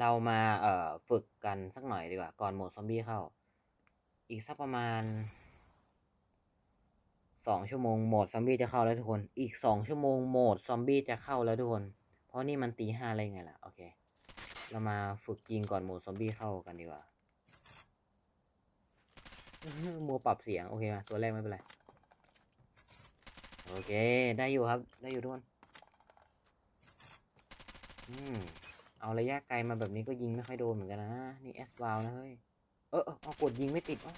เรามาเอ่อฝึกกันสักหน่อยดีกว่า ก่อนโหมดซอมบี้เข้า อีกสักประมาณสองชั่วโมงโหมดซอมบี้จะเข้าแล้วทุกคน อีกสองชั่วโมงโหมดซอมบี้จะเข้าแล้วทุกคน เพราะนี่มันตีห้าอะไรไงล่ะ โอเค เรามาฝึกยิงก่อนโหมดซอมบี้เข้ากันดีกว่ามัวปรับเสียง โอเคมาตัวแรกไม่เป็นไร โอเค ได้อยู่ครับ ได้อยู่ทุกคน อืม เอาระยะไกลมาแบบนี้ก็ยิงไม่ค่อยโดนเหมือนกันนะ นี่เอสวาวนะเฮ้ย เออเออเอากดยิงไม่ติดอ๋อ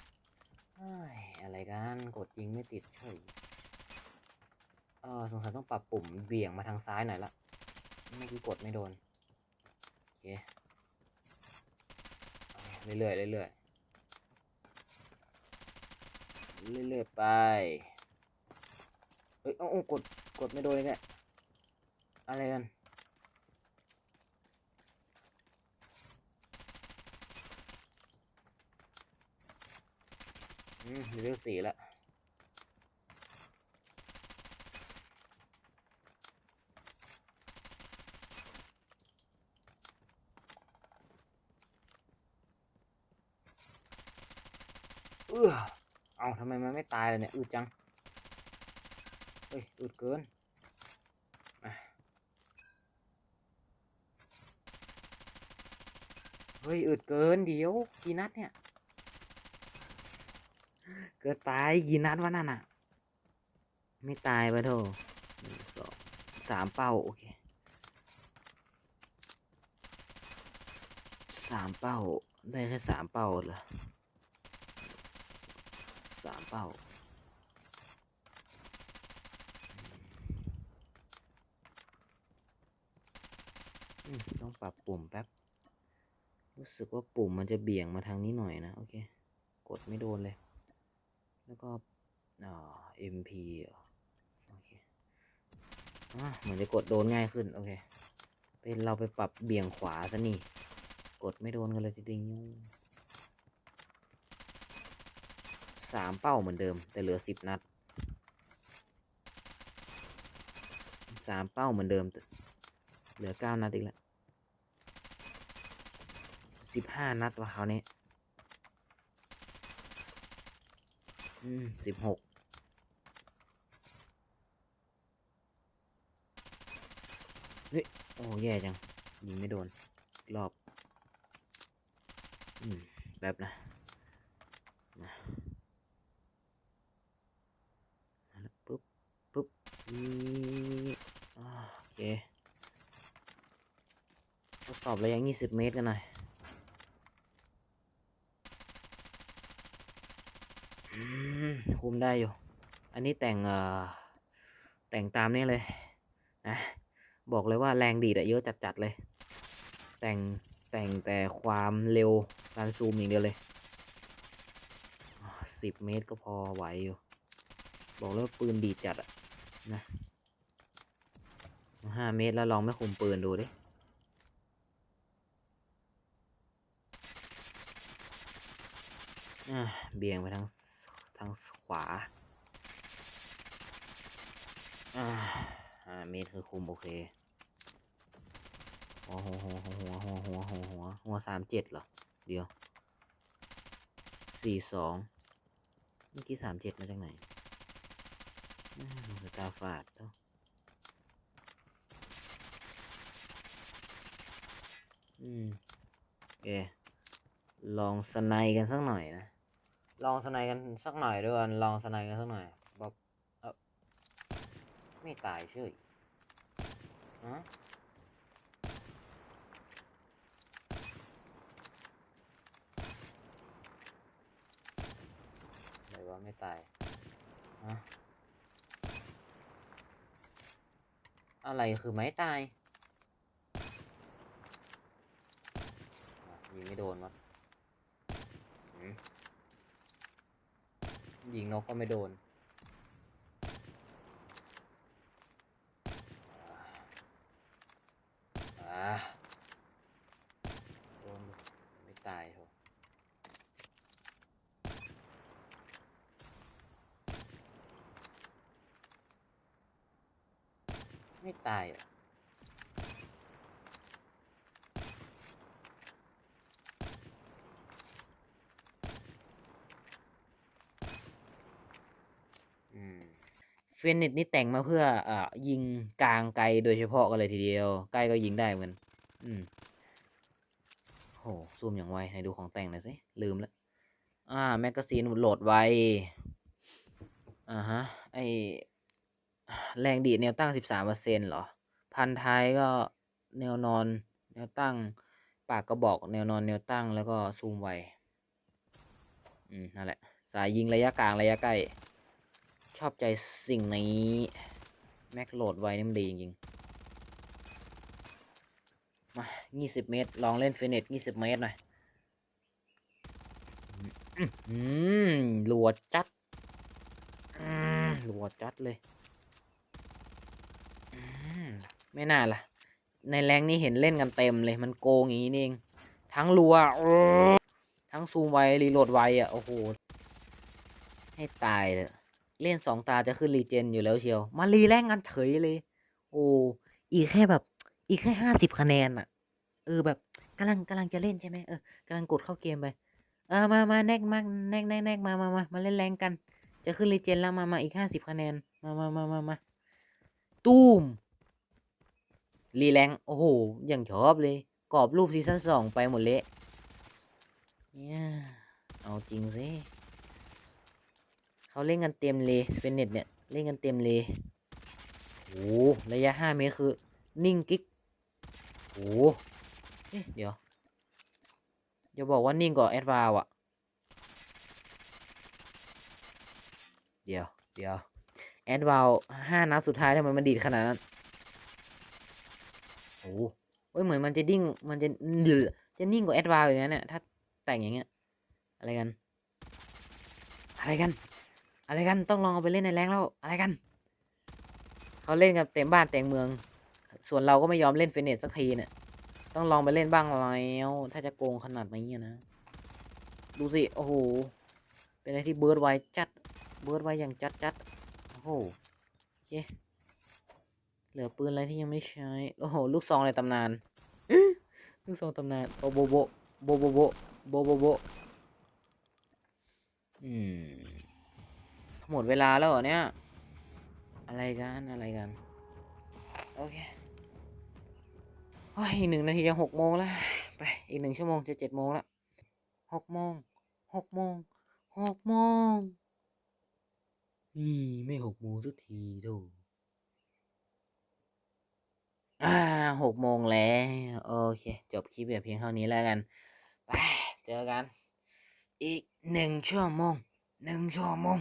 เฮ้ยอะไรกัน กดยิงไม่ติดเฉยเออสงสัยต้องปรับปุ่มเบี่ยงมาทางซ้ายหน่อยละเมื่อกี้กดไม่โดน โอเคเอาเรื่อยๆเรื่อยๆเรื่อยๆไปเอ้ยเอ้าเอากด กดไม่โดนเลยเนี่ยอะไรกัน อืมเลเวลสี่ล้วเออเอาทำไมมันไม่ตายเลยเนี่ยอึดจัง เฮ้ยอึดเกินเฮ้ยอึดเกินเดี๋ยวกี่นัดเนี่ย กิดตายกี่นัดวะนั่นน่ะ ไม่ตายปะโถสองสามเป้าโอเคสามเป้า ได้แค่สามเป้าเหรอสามเป้าต้องปรับปุ่มแป๊บ รู้สึกว่าปุ่มมันจะเบี่ยงมาทางนี้หน่อยนะ โอเค กดไม่โดนเลย แล้วก็อ่า MP อโอเคอ่าเหมือนจะกดโดนง่ายขึ้น โอเค เป็นเราไปปรับเบี่ยงขวาซะนี่ กดไม่โดนกันเลยจริงๆสามเป้าเหมือนเดิม แต่เหลือสิบนัดสามเป้าเหมือนเดิมแต่เหลือเก้านัดอีกแล้วสิบห้านัดวะคราวนี้ อืม สิบหกเฮ้ย โอ้แย่จัง ยิงไม่โดน รอบ อืมแป๊บนะมาแล้วปุ๊บ ปุ๊บนี่โอเคทดสอบระยะ20เมตรกันหน่อย อืม คุมได้อยู่ อันนี้แต่งเอ่อแต่งตามนี้เลยนะบอกเลยว่าแรงดีดอะเยอะจัดๆเลย แต่งแต่งแต่ความเร็วการซูมอย่างเดียวเลยสิบเมตรก็พอไหวอยู่ บอกเลยว่าปืนดีดจัดอะนะห้าเมตรแล้วลองไม่คุมปืนดูดิเบี่ยงไปทาง ทางขวา อ่าอ่าเมตรคือคุมโอเค หัวหัวหัวหัวหัวหัวหัวหัวหัวสามเจ็ดเหรอ เดี๋ยวสี่สองเมื่อกี้สามเจ็ดมาจากไหนอ่าสตาฟาดเท่าอืมโอเคลองสไนกันสักหน่อยนะ ลองสไนกันสักหน่อยด้วยกันลองสไนกันสักหน่อยบอกเออไม่ตายเฉยฮะอะไรวะไม่ตายฮะอะไรคือไม่ตายยิงไม่โดนวะหืม ยิงนกก็ไม่โดน อ่าโดนไม่ตายโหไม่ตายอะ เฟนเน็ตนี่แต่งมาเพื่ออ่ายิงกลางไกลโดยเฉพาะกันเลยทีเดียว ใกล้ก็ยิงได้เหมือนอืมโหซูมอย่างไวให้ดูของแต่งหน่อยสิ ลืมแล้ว อ่า แมกกาซีนโหลดไวอ่าฮะ ไอแรงดีดแนวตั้ง 13%เหรอ พันท้ายก็แนวนอน แนวตั้ง ปากกระบอก แนวนอน แนวตั้ง แล้วก็ซูมไว อืม นั่นแหละ สายยิงระยะกลาง ระยะใกล้ ชอบใจสิ่งนี้ แม็กโหลดไวนี่มันดีจริงๆ มา 20 เมตร ลองเล่นเฟเนต20 เมตรหน่อยอืมรัวจัดอืมรัวจัดเลยอมไม่น่าล่ะ ในแรงนี้เห็นเล่นกันเต็มเลย มันโกงอย่างนี้เอง ทั้งรัวทั้งซูมไวรีโหลดไวอะ โอ้โห ให้ตายเลย เล่นสองตาจะขึ้นรีเจนอยู่แล้วเชียว มารีแรงกันเฉยเลย โอ้อีกแค่แบบ อีกแค่ห้าสิบคะแนนอะเออแบบกำลังกำลังจะเล่นใช่ไหมเออกำลังกดเข้าเกมไปเออมามาแนกมาแนกแนกแนกมามามามาเล่นแรงกัน จะขึ้นรีเจนแล้วมามาอีกห้าสิบคะแนนมามามามามาตูมรีแรงโอ้โหอย่างชอบเลย กรอบรูปซีซั่นสองไปหมดเละเนี่ยเอาจริงสิ เขาเล่นกันเต็มเลยเฟนเน็ตเนี่ยเล่นกันเต็มเลยโอ้ระยะห้าเมตรคือ นิ่งกิ๊กโอ้เอ๊ะเดี๋ยวอย่าบอกว่านิ่งกว่าแอดวาวอะเดี๋ยวเดี๋ยวแอดวาวห้านัดสุดท้ายทำไมมันดีดขนาดนั้นโอ้โหเอ้ยเหมือนมันจะดิ้งมันจะดือจะนิ่งกว่าแอดวาวอย่างนั้นเนี่ยถ้าแต่งอย่างเงี้ยอะไรกัน อะไรกัน อะไรกันต้องลองเอาไปเล่นในแรงแล้วอะไรกัน เขาเล่นกันเต็มบ้านเต็มเมือง ส่วนเราก็ไม่ยอมเล่นเฟเนตสักทีเนี่ยต้องลองไปเล่นบ้างแล้วถ้าจะโกงขนาดนี้นะ ดูสิโอ้โหเป็นอะไรที่เบิร์ดไวจัดเบิร์ดไวอย่างจัดจัดโอ้โหโอเคเหลือปืนอะไรที่ยังไม่ใช้โอ้โหลูกซองในตำนานลูกซองตำนานโบโบโบโบโบโบโบโบโบอืม หมดเวลาแล้วเหรอเนี่ย อะไรกันอะไรกัน โอเคโอ้ยอีกหนึ่งนาทีจะหกโมงแล้ว ไปอีกหนึ่งชั่วโมงจะเจ็ดโมงแล้วหกโมงหกโมงหกโมงนี่ไม่หกโมงสักทีโถูอ่าหกโมงแล้วโอเค จบคลิปแบบเพียงเท่านี้แล้วกันไปเจอกัน อีกหนึ่งชั่วโมงหนึ่งชั่วโมง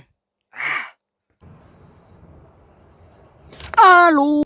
阿鲁。